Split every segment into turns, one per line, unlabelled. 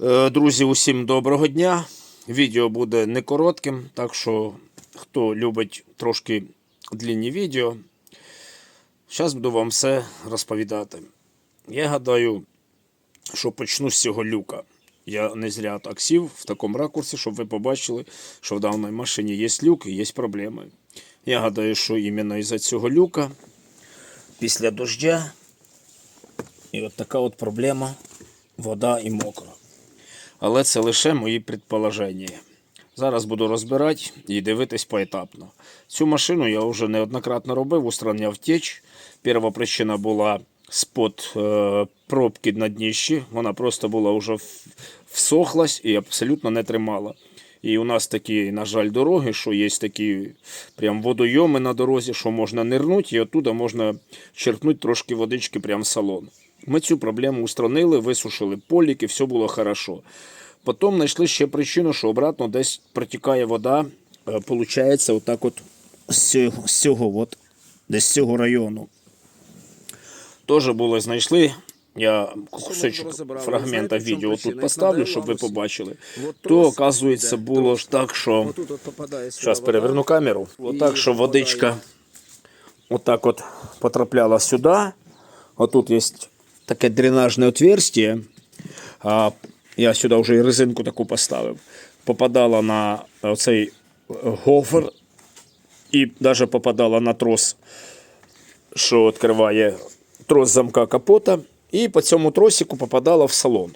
Е, Друзі, усім доброго дня. Відео буде не коротким, так що хто любить трошки длінні відео, зараз буду вам все розповідати. Я гадаю, що почну з цього люка. Я не зря так сів в такому ракурсі, щоб ви побачили, що в даній машині є люк і є проблеми. Я гадаю, що іменно із-за цього люка після дождя і от така от проблема вода і мокро. Але це лише мої предположення. Зараз буду розбирати і дивитись поетапно. Цю машину я вже неоднократно робив, устраняв теч. Перша причина була спод е, пробки на дніщі. Вона просто була вже всохлась і абсолютно не тримала. І у нас такі, на жаль, дороги, що є такі прям водойоми на дорозі, що можна нирнути, і оттуда можна черпнути трошки водички прямо в салон. Ми цю проблему устранили, висушили полік і все було хорошо. Потім знайшли ще причину, що обратно десь протікає вода, е, получається, отак от з цього, з цього от, десь з цього району. Теж було знайшли. Я кусочок фрагмента відео тут поставлю, щоб ви побачили. То, оказується, було ж так, що. Зараз переверну камеру. Отак, що водичка отак от потрапляла сюди. Отут є таке дренажне отверстие. А я сюди вже і резинку таку поставив. Попадала на цей гофер і навіть попадала на трос, що відкриває трос замка капота. І по цьому тросику попадала в салон.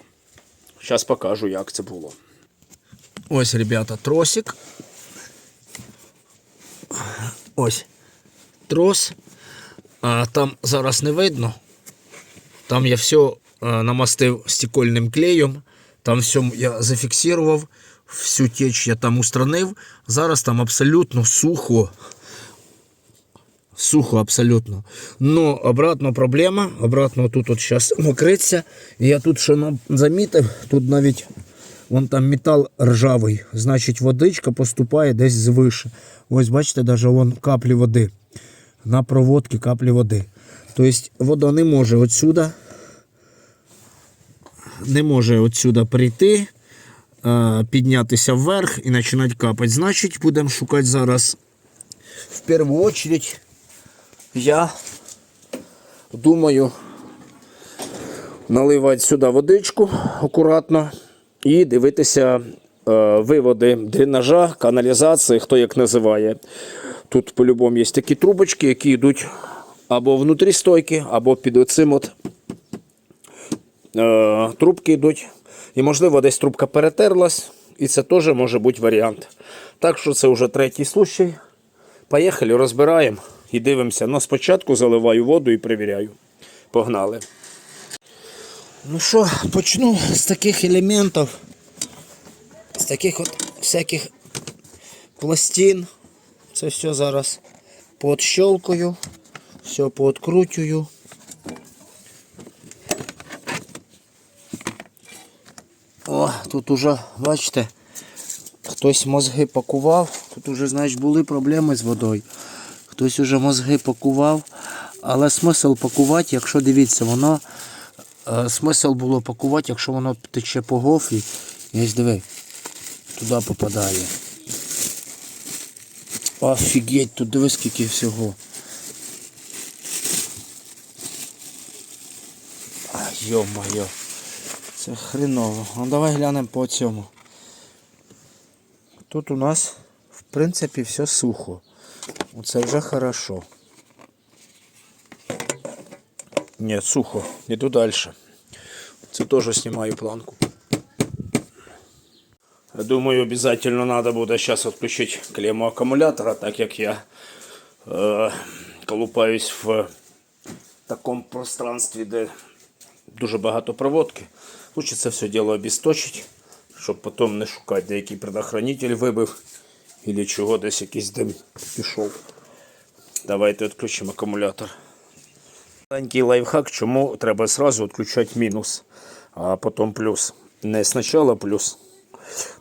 Зараз покажу, як це було. Ось, ребята, тросик. Ось трос. А, там зараз не видно. Там я все а, намастив стекольним клеєм. Там все я зафіксував. Всю теч я там устранив. Зараз там абсолютно сухо. Сухо абсолютно. Но обратно проблема. Обратно тут от зараз мокриться. Я тут що замітив, тут навіть Вон там метал ржавий, значить водичка поступає десь звише. Ось бачите, навіть вон каплі води. На проводці каплі води. Тобто вода не може отсюда, не може отсюда прийти, е, піднятися вверх і починати капати. Значить, будемо шукати зараз в першу чергу. Я думаю наливати сюди водичку акуратно і дивитися е, виводи дренажа, каналізації, хто як називає. Тут по-любому є такі трубочки, які йдуть або внутрі стойки, або під оцим от е, трубки йдуть. І, можливо, десь трубка перетерлась, і це теж може бути варіант. Так що це вже третій случай. Поїхали, розбираємо і дивимося. Ну, спочатку заливаю воду і перевіряю. Погнали. Ну що, почну з таких елементів, з таких от всяких пластин. Це все зараз поотщелкаю, все пооткручую. О, тут уже, бачите, хтось мозги пакував. Тут уже, значить, були проблеми з водою. Хтось уже мозги пакував. Але смисл пакувати, якщо дивіться, воно Е, Смисл було пакувати, якщо воно тече по гофрі, ось диви, туди попадає. Офігеть, тут диви скільки всього. Йо-моє, це хреново. Ну давай глянемо по цьому. Тут у нас, в принципі, все сухо. Оце вже хорошо. Ні, сухо. Іду далі. Це теж знімаю планку. Думаю, обязательно надо буде зараз відключити клемму акумулятора, так як я е, колупаюсь в такому пространстві, де дуже багато проводки. Це все діло обісточити, щоб потім не шукати, де який предохранитель вибив, або чого десь якийсь дим пішов. Давайте відключимо акумулятор. Маленький лайфхак, чому треба сразу відключати мінус, а потім плюс. Не спочатку плюс.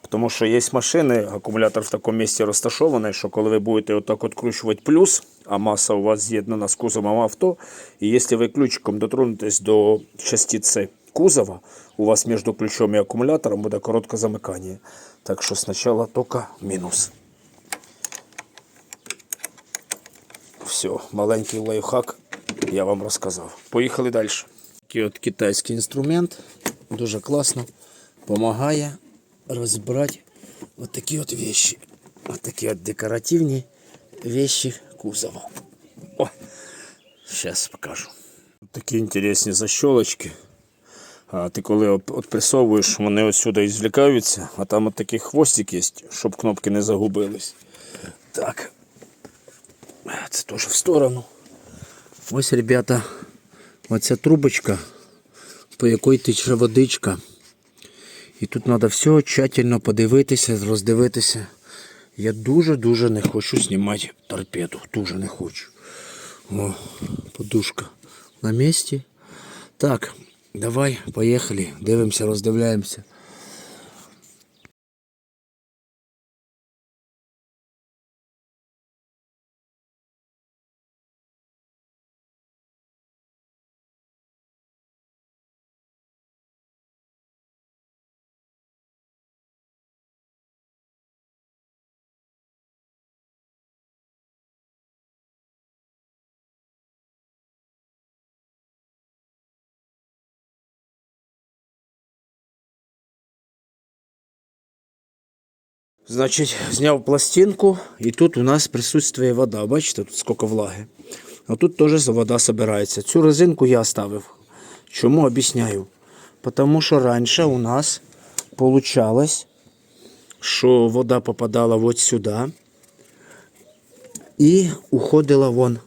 Тому що є машини, акумулятор в такому місці розташований, що коли ви будете отак відкручувати плюс, а маса у вас з'єднана з кузовом авто, і якщо ви ключиком дотронетесь до частиці кузова, у вас між ключом і акумулятором буде коротке замикання. Так що спочатку тільки мінус. Все, маленький лайфхак я вам розказав. Поїхали далі. Такий от китайський інструмент, дуже класно, допомагає розбирати от такі от вещи. От такі от декоративні вещи кузова. О, зараз покажу. Такі інтересні защолочки. А ти коли от отпресовуєш, вони ось сюди ізвлікаються, а там от такий хвостик є, щоб кнопки не загубились. Так. Це теж в сторону. Ось, ребята, оця трубочка, по якій тече водичка. І тут треба все тщательно подивитися, роздивитися. Я дуже-дуже не хочу знімати торпеду. Дуже не хочу. О, подушка на місці. Так, давай, поїхали. Дивимося, роздивляємося. Значить, зняв пластинку, і тут у нас присутствує вода. Бачите, тут скільки влаги. А тут теж вода збирається. Цю резинку я оставив. Чому об'ясняю? Тому що раніше у нас получалось, що вода попадала от сюди і уходила вон.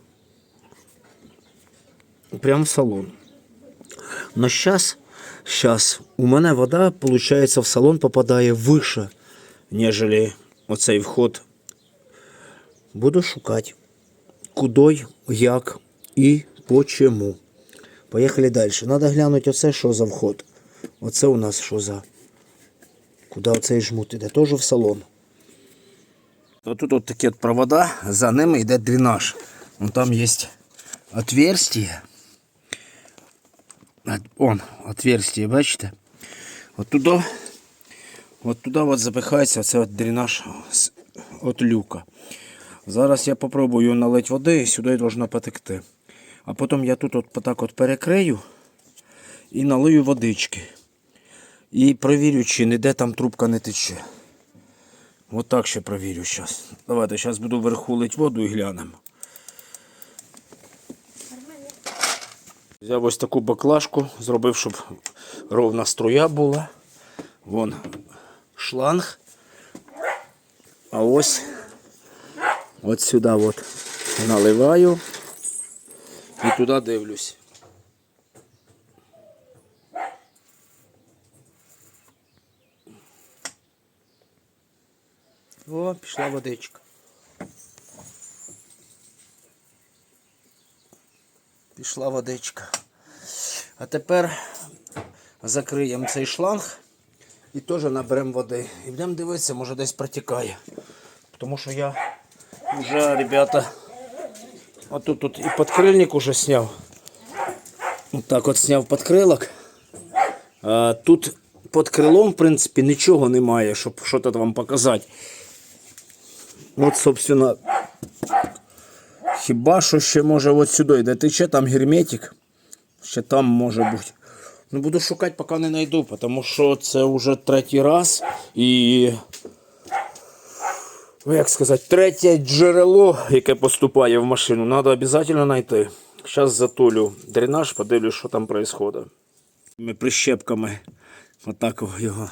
Прямо в салон. Но зараз, зараз у мене вода, виходить, в салон попадає вище нежели оцей вход. Буду шукати, куди, як і по чому. Поїхали далі. Треба глянути оце, що за вход. Оце у нас що за. Куди оцей жмут іде? Теж в салон. Тут от такі от провода, за ними йде дренаж. Вон там є отверстие. А, Он, отверстие, бачите? От туди От туди от запихається оце от дренаж от люка. Зараз я попробую налити води і сюди должно потекти. А потім я тут от так от перекрию і налию водички. І провірю, чи ніде там трубка не тече. От так ще провірю зараз. Давайте зараз буду вверху лить воду і глянемо. Взяв ось таку баклажку, зробив, щоб ровна струя була. Вон шланг. А ось от сюди от наливаю і туди дивлюсь. О, пішла водичка. Пішла водичка. А тепер закриємо цей шланг і теж наберемо води. І будемо дивитися, може десь протікає. Тому що я вже, ребята, отут тут і подкрильник уже сняв. Так от сняв подкрилок. А, тут під крилом, в принципі, нічого немає, щоб щось вам показати. От, собственно, хіба що ще може от сюди, де тече, там герметик. Ще там може бути. Ну, буду шукати, поки не знайду, тому що це вже третій раз і. Ну, як сказати, третє джерело, яке поступає в машину, треба обов'язково знайти. Зараз затулю дренаж, подивлюсь, що там відбувається. Ми прищепками отак його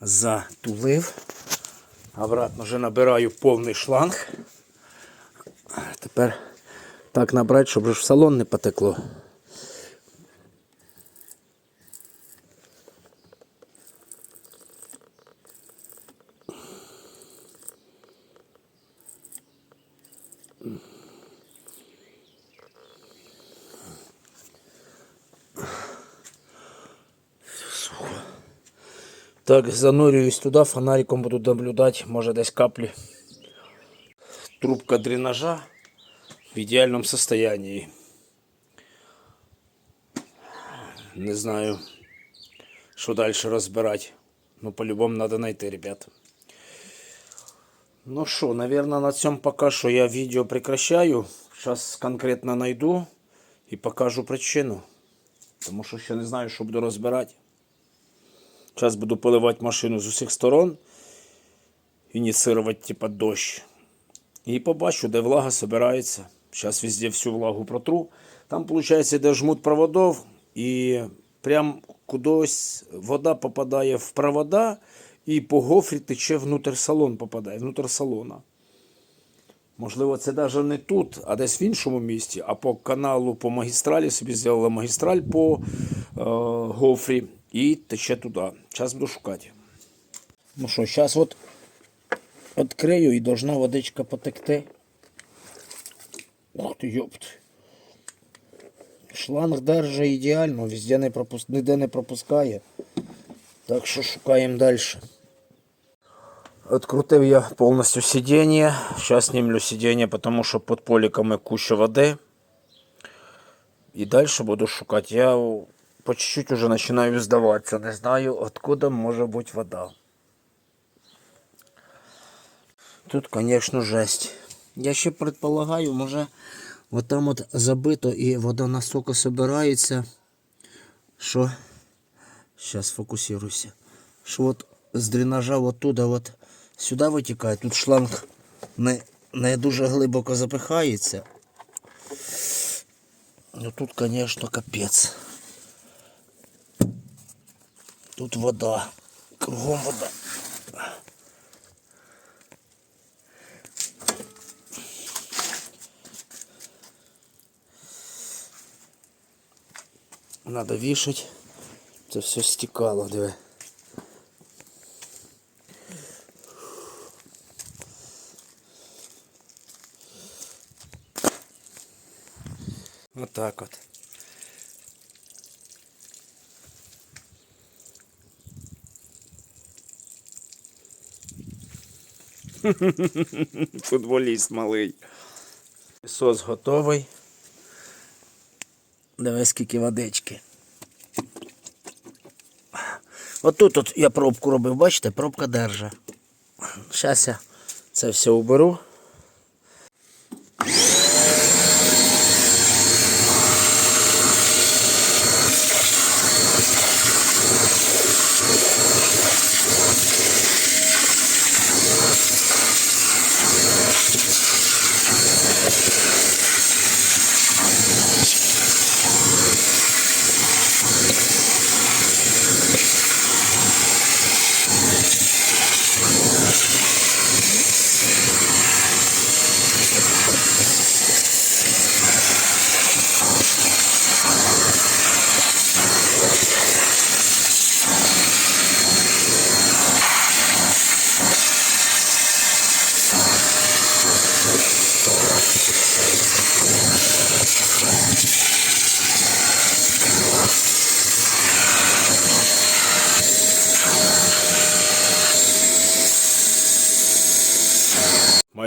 затулив. Обратно вже набираю повний шланг. Тепер так набрати, щоб в салон не потекло. Так, занурююсь туди, фонариком буду наблюдати, може десь каплі. Трубка дренажа в ідеальному состоянии. Не знаю, що далі розбирати. Ну, по-любому треба знайти, ребят. Ну що, наверное, на цьому поки що я відео прекращаю. Зараз конкретно знайду і покажу причину. Тому що ще не знаю, що буду розбирати. Зараз буду поливати машину з усіх сторон. Ініціювати, типа, дощ. І побачу, де влага збирається. Зараз везде всю влагу протру. Там, виходить, йде жмут проводов, і прям кудись вода попадає в провода, і по гофрі тече внутрь салон попадає, внутрь салона. Можливо, це навіть не тут, а десь в іншому місті, а по каналу, по магістралі собі зробили магістраль по е, гофрі і тече туди. Зараз буду шукати. Ну що, зараз от відкрию і должна водичка потекти. Ух ти, йопт. Шланг держить ідеально, везде не пропус... ніде не пропускає. Так що шукаємо далі. Открутив я повністю сидіння. Зараз знімлю сидіння, тому що під поліками куча води. І далі буду шукати. Я по чуть-чуть уже починаю здаватися. Не знаю, откуда може бути вода. Тут, конечно, жесть. Я ще предполагаю, може, от там от забито і вода настільки собирається, що. Сейчас фокусируйся. Що от з дренажа оттуда от сюди витікає. Тут шланг не, не дуже глибоко запихається. Ну тут, конечно, капець. Тут вода. Кругом вода. Надо вішать. Це все стікало, диви. Отак от. Футболіст малий. Сос готовий. Дивись скільки водички. Отут от я пробку робив, бачите, пробка держа. Зараз я це все уберу.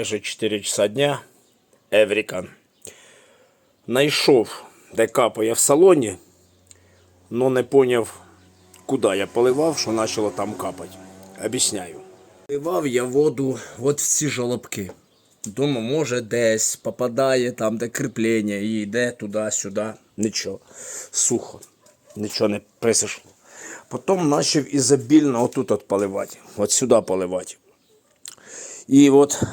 Майже 4 часа дня. Еврікан. Найшов, де капає в салоні, але не поняв, куди я поливав, що почало там капати. Об'ясняю. Поливав я воду от в ці жолобки. Думаю, може десь попадає там, де кріплення, і йде туди-сюди. Нічого. Сухо. Нічого не присишло. Потім почав ізобільно отут от поливати. От сюди поливати. І от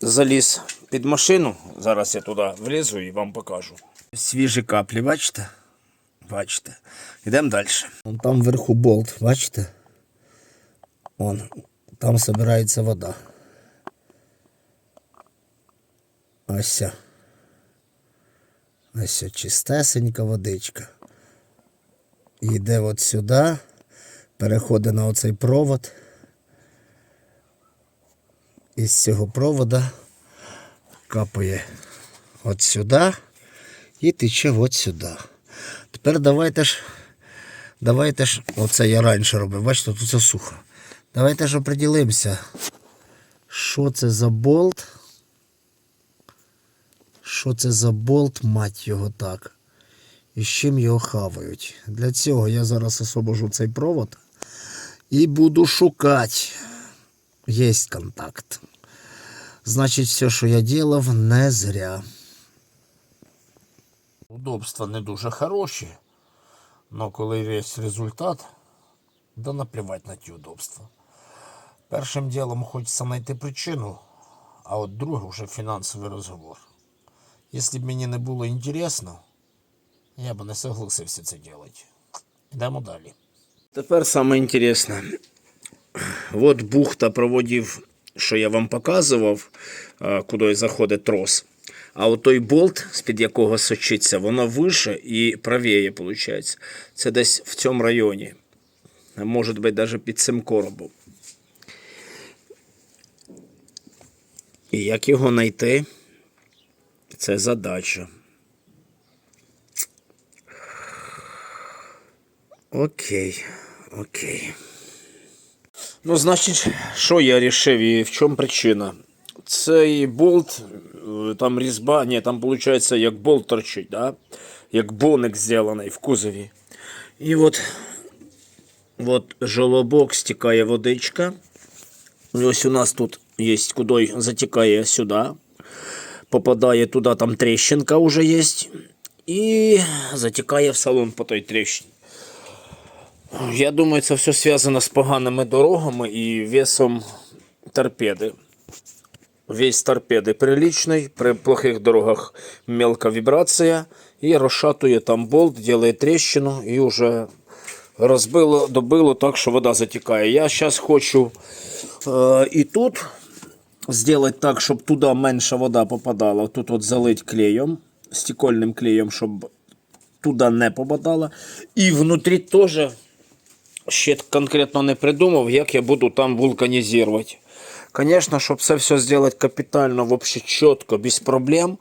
заліз під машину. Зараз я туди влізу і вам покажу. Свіжі каплі, бачите? Бачите. Йдемо далі. Вон там вверху болт, бачите? Вон, там збирається вода. Ось. Ось чистесенька водичка. Йде от сюди, переходить на оцей провод. Із цього провода капає от сюди і тече от сюди. Тепер давайте ж, давайте ж, оце я раніше робив, бачите, тут це сухо. Давайте ж оприділимося, що це за болт. Що це за болт, мать його так.
і з чим його хавають. Для цього я зараз освобожу цей провод і буду шукати. Є контакт. Значить, все, що я делав, не зря.
Удобства не дуже хороші, але коли є результат, да наплівати на ті удобства. Першим ділом хочеться знайти причину, а от друге вже фінансовий розговор. Якщо б мені не було інтересно, я б не согласився це робити. Йдемо далі. Тепер саме інтересне. От бухта проводів, що я вам показував, куди заходить трос. А от той болт, з-під якого сочиться, воно вище і правіє, виходить. Це десь в цьому районі. Може бути навіть під цим коробом. І як його знайти? Це задача. Окей, окей. Ну, значить, що я рішив і в чому причина? Цей болт, е, там різьба, ні, там виходить, як болт торчить, да? як боник зроблений в кузові. І от, от жолобок стікає водичка. І ось у нас тут є, куди затікає сюди. Попадає туди, там тріщинка вже є. І затікає в салон по той тріщині. Я думаю, це все зв'язано з поганими дорогами і весом торпеди. Весь торпеди приличний, при плохих дорогах мелка вібрація і розшатує там болт, робить тріщину і вже розбило, добило так, що вода затікає. Я зараз хочу е, і тут зробити так, щоб туди менша вода попадала. Тут от залить клеєм, стекольним клеєм, щоб туди не попадала. І внутрі теж ще конкретно не придумав, як я буду там вулканізувати. Конечно, щоб це все зробити капітально, вообще чітко, без проблем,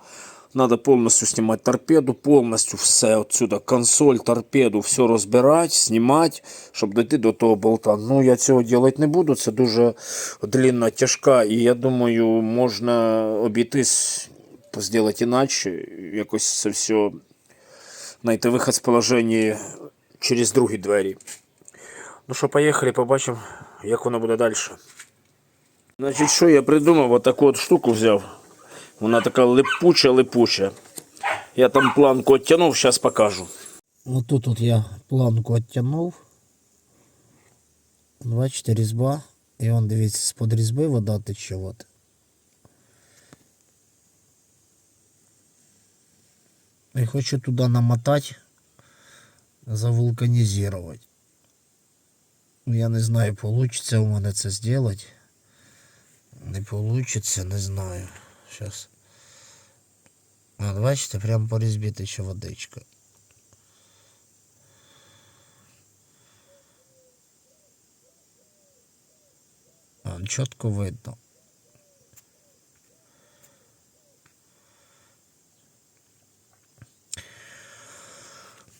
надо повністю знімати торпеду, повністю все отсюда, консоль, торпеду, все розбирати, знімати, щоб дойти до того болта. Ну, я цього робити не буду, це дуже длинна, тяжка, і я думаю, можна обійтись, зробити іначе, якось це все, знайти вихід з положення через другі двері. Ну що, поїхали, побачимо, як воно буде далі. Значить, що я придумав, отаку от штуку взяв. Вона така липуча-липуча. Я там планку оттянув, зараз покажу.
Отут от я планку оттягнув. Бачите, різьба. І он, дивіться, з-под різьби вода тече. От. І хочу туди намотати, завулканізувати. Ну, Я не знаю, получится у мене це зробити. Не получится, не знаю. Сейчас. От, бачите, прямо по різьбі тече водичка. Вон, чітко видно.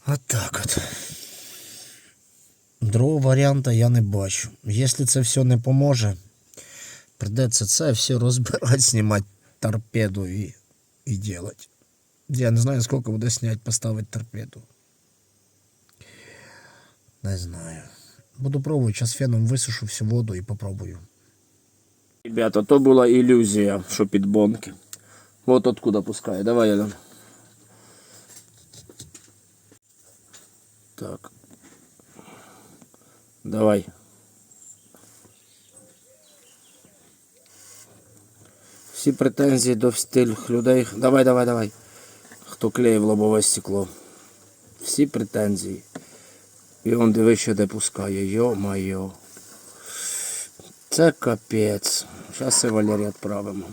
От так от. Другого варіанта я не бачу. Якщо це все не поможе, придеться це все розбирати, знімати торпеду і, і делать. Я не знаю, скільки буде зняти, поставити торпеду. Не знаю. Буду пробувати, зараз феном висушу всю воду і попробую.
Ребята, то була ілюзія, що під бонки. Вот откуда пускає. Давай, Ядан. Давай. Всі претензії до стильних людей. Давай, давай, давай. Хто клеїв лобове стекло. Всі претензії. І он диви, що де пускає. Йо-майо. Це капець. Зараз це Валерій відправимо.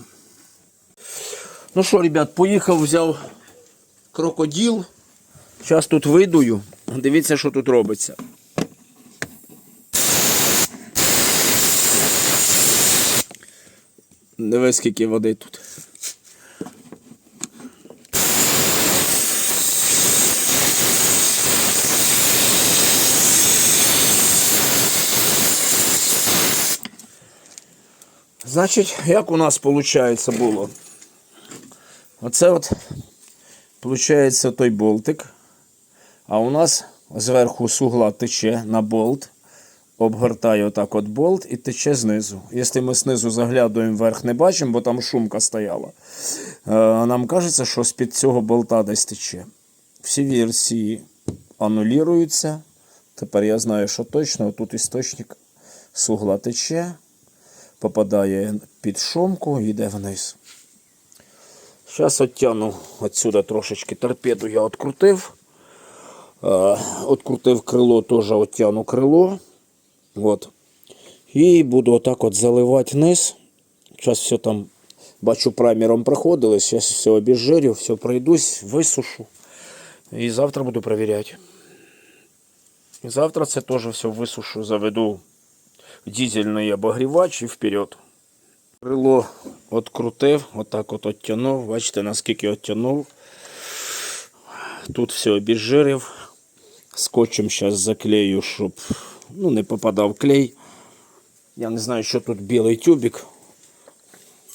Ну що, ребят, поїхав, взяв крокодил. Зараз тут видую. Дивіться, що тут робиться. Дивись, скільки води тут. Значить, як у нас виходить було? Оце от, виходить, той болтик. А у нас зверху сугла тече на болт, обгортає отак от болт і тече знизу. Якщо ми знизу заглядуємо вверх, не бачимо, бо там шумка стояла. е, Нам кажеться, що з-під цього болта десь тече. Всі версії анулюються. Тепер я знаю, що точно тут істочник сугла тече, попадає під шумку і йде вниз. Зараз оттяну отсюда трошечки торпеду я відкрутив. Е, Открутив крило, теж оттяну крило. От. І буду отак от заливати вниз. Зараз все там, бачу, праймером проходилось. Зараз все обезжирю, все пройдусь, висушу. І завтра буду перевіряти. І завтра це теж все висушу, заведу в дизельний обогрівач і вперед. Крило открутив, отак от оттянув. Бачите, наскільки оттянув. Тут все обезжирив. Скотчем зараз заклею, щоб ну, не попадав клей. Я не знаю, що тут білий тюбик.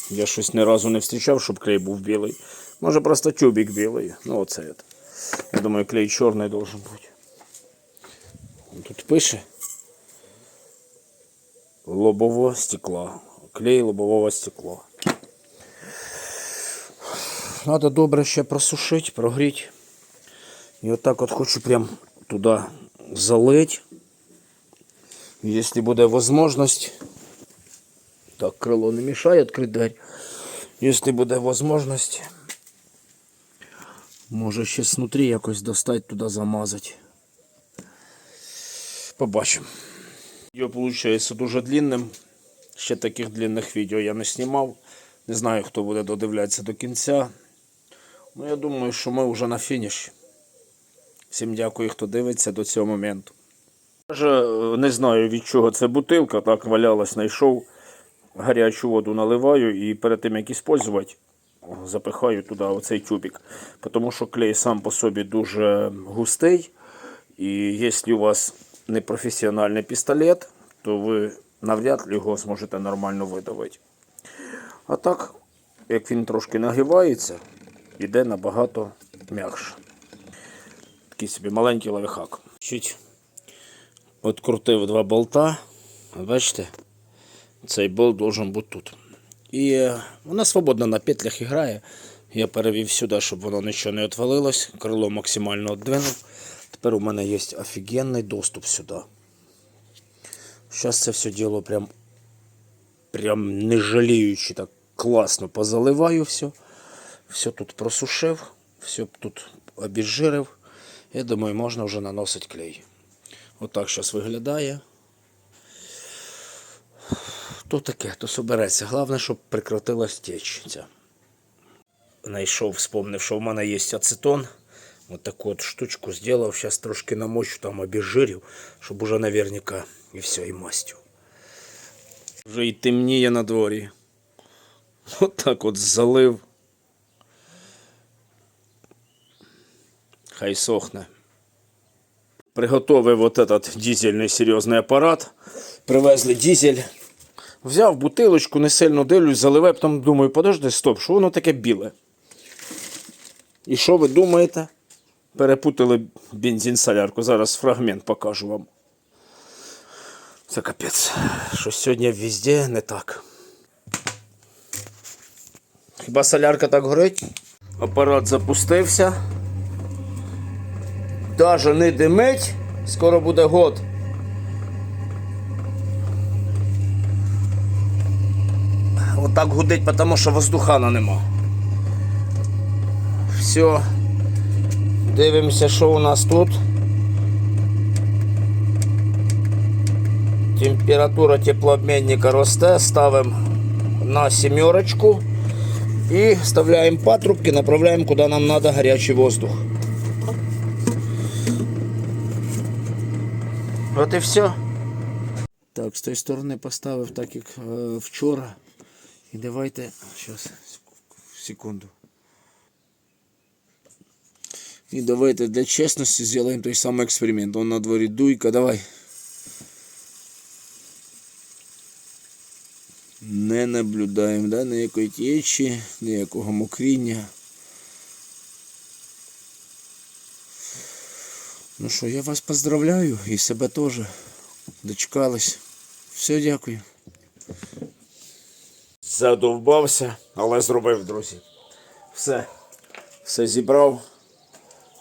Я щось ні разу не зустрічав, щоб клей був білий. Може просто тюбик білий. Ну оце. от. Я думаю, клей чорний должен бути. Тут пише лобового стекла. Клей лобового стекла. Надо добре ще просушити, прогріти. І отак от хочу прям туди залить. Если буде возможность, так, крыло не мешает открыть дверь. Если буде возможность, може ще снутрі якось достать туди замазати. Побачимо. Відео виходить дуже длинним. Ще таких длинних відео я не знімав. Не знаю, хто буде додивлятися до кінця. Ну, я думаю, що ми вже на фініші. Всім дякую, хто дивиться до цього моменту. Даже е, не знаю від чого це бутилка, так валялась, знайшов. Гарячу воду наливаю і перед тим як іспользувати, запихаю туди оцей тюбик. Тому що клей сам по собі дуже густий. І якщо у вас не професіональний пістолет, то ви навряд ли його зможете нормально видавити. А так, як він трошки нагрівається, йде набагато м'якше. Такий собі маленький лайфхак. Открутив два болта. Бачите? Цей болт должен бути тут. І е, вона свободно на петлях грає. Я перевів сюди, щоб воно нічого не відвалилось. Крило максимально віддвинув. Тепер у мене є офігенний доступ сюди. Зараз це все діло прям, прям не жаліючи, так класно позаливаю все. Все тут просушив, все тут обезжирив. Я думаю, можна вже наносити клей. Отак зараз виглядає. То таке, то собереться. Головне, щоб прекратилась течь ця. Найшов, вспомнив, що в мене є ацетон. От таку от штучку зробив. Зараз трошки намочу, там обезжирю, щоб уже наверняка і все, і мастю. Вже і темніє на дворі. От так от залив. Хай сохне. Приготовив этот дизельний серйозний апарат. Привезли дизель. Взяв бутилочку, не сильно дивлюсь, заливаю, потім думаю, подожди, стоп, що воно таке біле? І що ви думаєте? Перепутали бензин солярку. Зараз фрагмент покажу вам. Це капець. Що сьогодні везде не так. Хіба солярка так горить? Апарат запустився. Даже не димить, скоро буде год. Отак гудить, тому що воздухана нема. Все. Дивимося, що у нас тут. Температура теплообмінника росте, ставимо на сімерочку і вставляємо патрубки, направляємо куди нам треба гарячий воздух. От і все. Так, з тої сторони поставив так, як е, вчора. І давайте. Зараз, секунду. І давайте для чесності зробимо той самий експеримент. Он на дворі дуйка, давай. Не наблюдаємо, да, ніякої течі, ніякого мокріння. Ну що, я вас поздравляю і себе теж. Дочекались. Все, дякую. Задовбався, але зробив, друзі. Все. Все зібрав.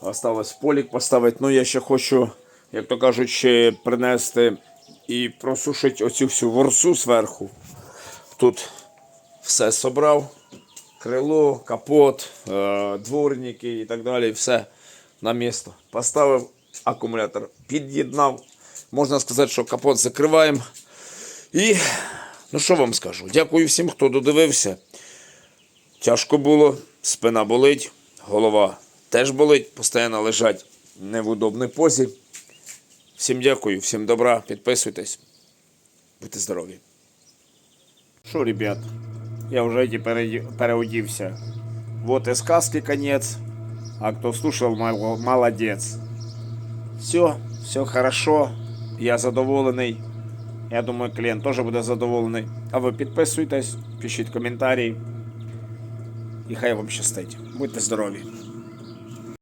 Осталось полік поставити. Ну, я ще хочу, як то кажуть, принести і просушити оцю всю ворсу зверху. Тут все собрав. Крило, капот, е, дворники і так далі. Все на місто. Поставив акумулятор, під'єднав. Можна сказати, що капот закриваємо. І ну що вам скажу? Дякую всім, хто додивився. Тяжко було, спина болить, голова теж болить, постійно лежать не в удобній позі. Всім дякую, всім добра, підписуйтесь. Будьте здорові. Що, ребят, я вже переодівся. Вот и сказки конец. А кто слушал, мол- молодец. Все, все хорошо. Я задоволений. Я думаю, клієнт теж буде задоволений. А ви підписуйтесь, пишіть коментарі. І хай вам щастить. Будьте здорові.